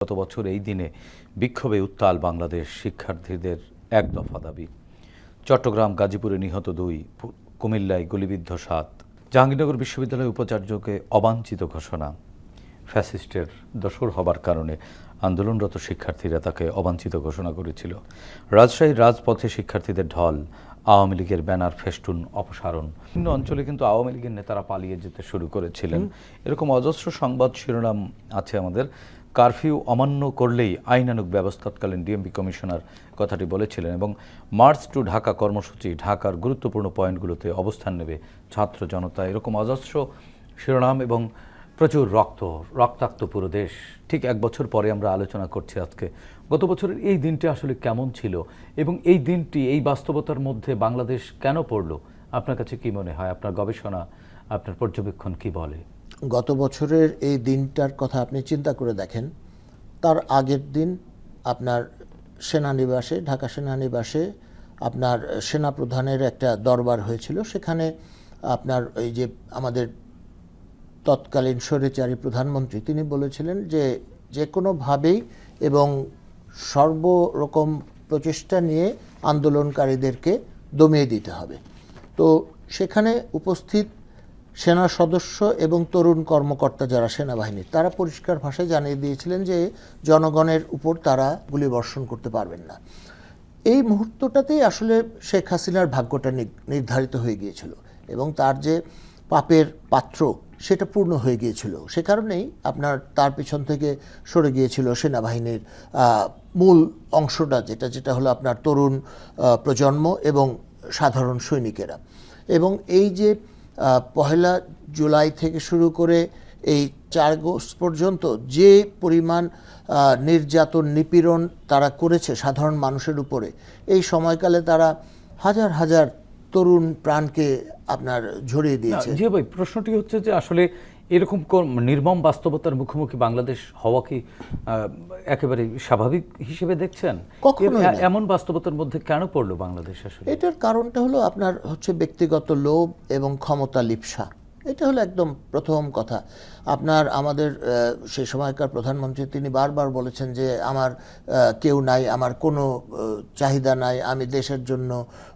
গত বছর এই দিনে বিক্ষোভে উত্তাল বাংলাদেশ শিক্ষার্থীদের এক দফা দাবি। চট্টগ্রাম, গাজীপুরে নিহত দুই কুমিল্লায় গুলিবিদ্ধ সাত, জাহাঙ্গীরনগর বিশ্ববিদ্যালয় উপাচার্যকে অবাঞ্ছিত ঘোষণা। ফ্যাসিস্টের দোসর হবার কারণে আন্দোলনরত শিক্ষার্থীরা তাকে অবাঞ্ছিত ঘোষণা করেছিল। রাজশাহীর রাজপথে শিক্ষার্থীদের ঢল আওয়ামী লীগের ব্যানার ফেস্টুন অপসারণ। বিভিন্ন অঞ্চলে কিন্তু আওয়ামী লীগের নেতারা পালিয়ে যেতে শুরু করেছিলেন। এরকম অজস্র সংবাদ শিরোনাম আছে আমাদের। কারফিউ অমান্য করলেই আইনানুগ ব্যবস্থাকালীন ডিএমপি কমিশনার কথাটি বলেছিলেন এবং মার্চ টু ঢাকা কর্মসূচি ঢাকার গুরুত্বপূর্ণ পয়েন্টগুলোতে অবস্থান নেবে ছাত্র জনতা। এরকম অজস্র শিরোনাম এবং প্রচুর রক্ত, রক্তাক্ত পুরো দেশ। ঠিক এক বছর পরে আমরা আলোচনা করছি আজকে। গত বছরের এই দিনটি আসলে কেমন ছিল? এবং এই দিনটি, এই বাস্তবতার মধ্যে বাংলাদেশ কেন পড়ল? আপনার কাছে কি মনে হয়? আপনার গবেষণা, আপনার পর্যবেক্ষণ কি বলে? গত বছরের এই দিনটার কথা আপনি চিন্তা করে দেখেন। তার আগের দিন আপনার সেনানিবাসে, ঢাকা সেনানিবাসে আপনার সেনাপ্রধানের একটা দরবার হয়েছিল। সেখানে আপনার এই যে আমাদের তৎকালীন স্বৈরাচারী প্রধানমন্ত্রী, তিনি বলেছিলেন যে যে কোনোভাবেই এবং সর্বরকম প্রচেষ্টা নিয়ে আন্দোলনকারীদেরকে দমিয়ে দিতে হবে। তো সেখানে উপস্থিত সেনা সদস্য এবং তরুণ কর্মকর্তা যারা সেনাবাহিনীর, তারা পরিষ্কার ভাষায় জানিয়ে দিয়েছিলেন যে জনগণের উপর তারা গুলি বর্ষণ করতে পারবেন না। এই মুহূর্তটাতেই আসলে শেখ হাসিনার ভাগ্যটা নির্ধারিত হয়ে গিয়েছিল এবং তার যে পাপের পাত্র সেটা পূর্ণ হয়ে গিয়েছিল। সে কারণেই আপনার তার পিছন থেকে সরে গিয়েছিল সেনাবাহিনীর মূল অংশটা যেটা যেটা হলো আপনার তরুণ প্রজন্ম এবং সাধারণ সৈনিকেরা। এবং এই যে পহেলা জুলাই থেকে শুরু করে এই চার আগস্ট পর্যন্ত যে পরিমাণ নির্যাতন, নিপীড়ন তারা করেছে সাধারণ মানুষের উপরে, এই সময়কালে তারা হাজার হাজার তরুণ প্রাণকে আপনার ঝরিয়ে দিয়েছে। জি ভাই প্রশ্নটি হচ্ছে যে আসলে এরকম নির্মম বাস্তবতার মুখোমুখি বাংলাদেশ হওয়া কি আহ, একেবারে স্বাভাবিক হিসেবে দেখছেন। এমন বাস্তবতার মধ্যে কেন পড়ল বাংলাদেশ আসলে? এটার কারণটা হলো আপনার হচ্ছে ব্যক্তিগত লোভ এবং ক্ষমতা লিপসা। এটা হলো একদম প্রথম কথা। আপনার আমাদের সেই সময়কার প্রধানমন্ত্রী তিনি বারবার বলেছেন যে আমার কেউ নাই আমার কোনো চাহিদা নাই আমি দেশের জন্য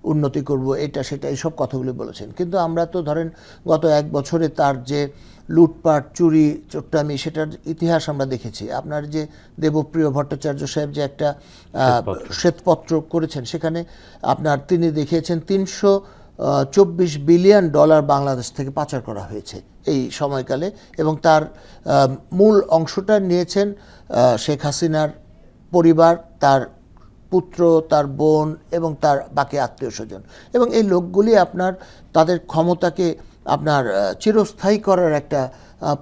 উন্নতি করব এটা সেটা এইসব কথাগুলি বলেছেন। কিন্তু আমরা তো ধরেন গত এক বছরে তার যে লুটপাট চুরি চোট্টামি সেটার ইতিহাস আমরা দেখেছি। আপনার যে দেবপ্রিয় ভট্টাচার্য সাহেব যে একটা। শ্বেতপত্র করেছেন সেখানে আপনার তিনি দেখিয়েছেন তিনশো চব্বিশ বিলিয়ন ডলার বাংলাদেশ থেকে পাচার করা হয়েছে এই সময়কালে এবং তার মূল অংশটা নিয়েছেন শেখ হাসিনার পরিবার, তার পুত্র, তার বোন এবং তার বাকি আত্মীয় স্বজন। এবং এই লোকগুলি আপনার তাদের ক্ষমতাকে আপনার চিরস্থায়ী করার একটা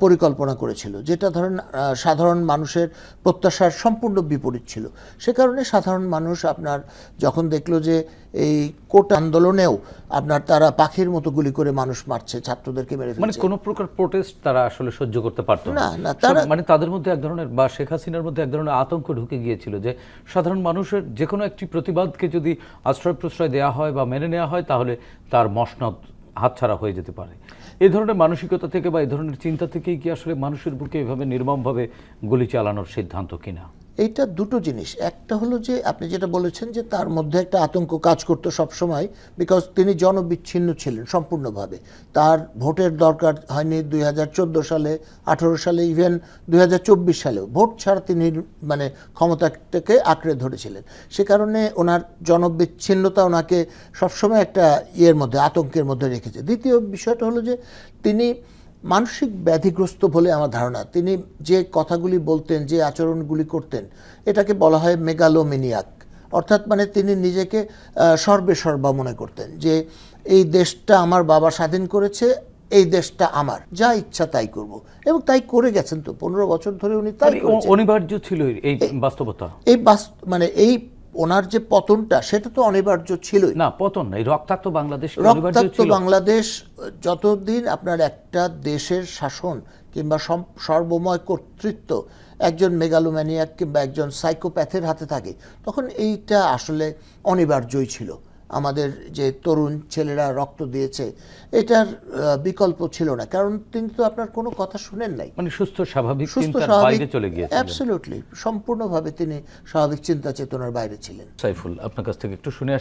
পরিকল্পনা করেছিল যেটা ধরেন সাধারণ মানুষের প্রত্যাশার সম্পূর্ণ বিপরীত ছিল। সে কারণে সাধারণ মানুষ আপনার যখন দেখল যে এই কোট আন্দোলনেও আপনার তারা পাখির মতো গুলি করে মানুষ মারছে ছাত্রদেরকে মেরে মানে কোনো প্রকার প্রোটেস্ট তারা আসলে সহ্য করতে পারতো না, না, তারা- মানে তাদের মধ্যে এক ধরনের বা শেখ হাসিনার মধ্যে এক ধরনের আতঙ্ক ঢুকে গিয়েছিল যে সাধারণ মানুষের যে কোনো একটি প্রতিবাদকে যদি আশ্রয় প্রশ্রয় দেওয়া হয় বা মেনে নেওয়া হয় তাহলে তার মসনদ হাতছাড়া হয়ে যেতে পারে। এই ধরনের মানসিকতা থেকে বা এই ধরনের চিন্তা থেকেই কি আসলে মানুষের বুকে এভাবে নির্মমভাবে গুলি চালানোর সিদ্ধান্ত কিনা? এইটা দুটো জিনিস। একটা হলো যে, আপনি যেটা বলেছেন যে, তার মধ্যে একটা আতঙ্ক কাজ করতো সবসময় বিকজ তিনি জনবিচ্ছিন্ন ছিলেন সম্পূর্ণভাবে। তার ভোটের দরকার হয়নি দুই হাজার চোদ্দ সালে, আঠেরো সালে ইভেন দুই হাজার চব্বিশ সালেও। ভোট ছাড়া তিনি মানে ক্ষমতাটাকে আঁকড়ে ধরেছিলেন। সে কারণে ওনার জনবিচ্ছিন্নতা ওনাকে সবসময় একটা ইয়ের মধ্যে, আতঙ্কের মধ্যে রেখেছে। দ্বিতীয় বিষয়টা হলো যে, তিনি মানসিক ব্যাধিগ্রস্ত বলে আমার ধারণা। তিনি যে কথাগুলি বলতেন যে আচরণগুলি করতেন এটাকে বলা হয় মেগালোমিনিয়াক। অর্থাৎ মানে তিনি নিজেকে সর্বে সর্বা মনে করতেন যে এই দেশটা আমার বাবা স্বাধীন করেছে এই দেশটা আমার। যা ইচ্ছা তাই করব। এবং তাই করে গেছেন তো। পনেরো বছর ধরে উনি তাই মানে অনিবার্য ছিল এই বাস্তবতা। এই বাস মানে এই ওনার যে পতনটা সেটা তো অনিবার্য ছিলই। না পতন না এই রক্তাক্ত বাংলাদেশ রক্তাক্ত বাংলাদেশ যতদিন আপনার একটা দেশের শাসন কিংবা সর্বময় কর্তৃত্ব একজন মেগালোম্যানিয়াক কিংবা একজন সাইকোপ্যাথের হাতে থাকে তখন এইটা আসলে অনিবার্যই ছিল। আমাদের যে তরুণ ছেলেরা রক্ত দিয়েছে এটার আহ, বিকল্প ছিল না। কারণ তিনি তো আপনার কোনো কথা শুনেন নাই। মানে সুস্থ স্বাভাবিক সুস্থ স্বাভাবিক চলে গিয়েছে অ্যাবসলিউটলি সম্পূর্ণভাবে তিনি স্বাভাবিক চিন্তা চেতনার বাইরে ছিলেন। সাইফুল আপনার কাছ থেকে একটু শুনে আসি।